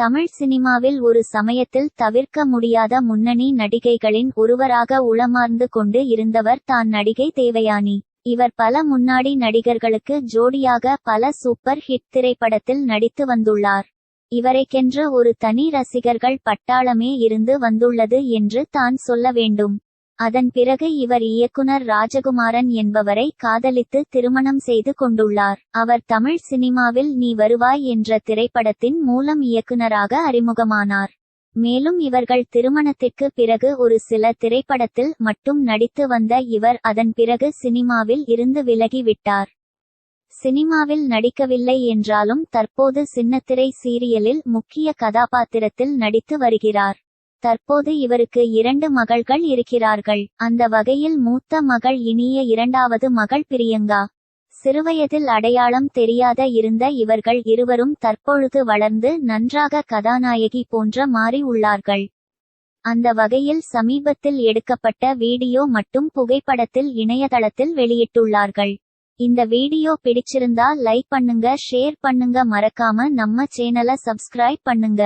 தமிழ் சினிமாவில் ஒரு சமயத்தில் தவிர்க்க முடியாத முன்னணி நடிகைகளின் ஒருவராக உளமார்ந்து கொண்டு இருந்தவர் தான் நடிகை தேவயானி. இவர் பல முன்னாடி நடிகர்களுக்கு ஜோடியாக பல சூப்பர் ஹிட் திரைப்படத்தில் நடித்து வந்துள்ளார். இவரைக்கென்று ஒரு தனி ரசிகர்கள் பட்டாளமே இருந்து வந்துள்ளது என்று தான் சொல்ல வேண்டும். அதன் பிறகு இவர் இயக்குனர் ராஜகுமாரன் என்பவரை காதலித்து திருமணம் செய்து கொண்டுள்ளார். அவர் தமிழ் சினிமாவில் நீ வருவாய் என்ற திரைப்படத்தின் மூலம் இயக்குனராக அறிமுகமானார். மேலும் இவர்கள் திருமணத்திற்கு பிறகு ஒரு சில திரைப்படத்தில் மட்டும் நடித்து வந்த இவர் அதன் பிறகு சினிமாவில் இருந்து விலகிவிட்டார். சினிமாவில் நடிக்கவில்லை என்றாலும் தற்போது சின்னத்திரை சீரியலில் முக்கிய கதாபாத்திரத்தில் நடித்து வருகிறார். தற்போது இவருக்கு இரண்டு மகள்கள் இருக்கிறார்கள். அந்த வகையில் மூத்த மகள் இனிய இரண்டாவது மகள் பிரியங்கா. சிறுவயதில் அடையாளம் தெரியாத இருந்த இவர்கள் இருவரும் தற்பொழுது வளர்ந்து நன்றாக கதாநாயகி போன்ற மாறி உள்ளார்கள். அந்த வகையில் சமீபத்தில் எடுக்கப்பட்ட வீடியோ மட்டும் புகைப்படத்தில் இணையதளத்தில் வெளியிட்டுள்ளார்கள். இந்த வீடியோ பிடிச்சிருந்தா லைக் பண்ணுங்க ஷேர் பண்ணுங்க மறக்காம நம்ம சேனலை சப்ஸ்கிரைப் பண்ணுங்க.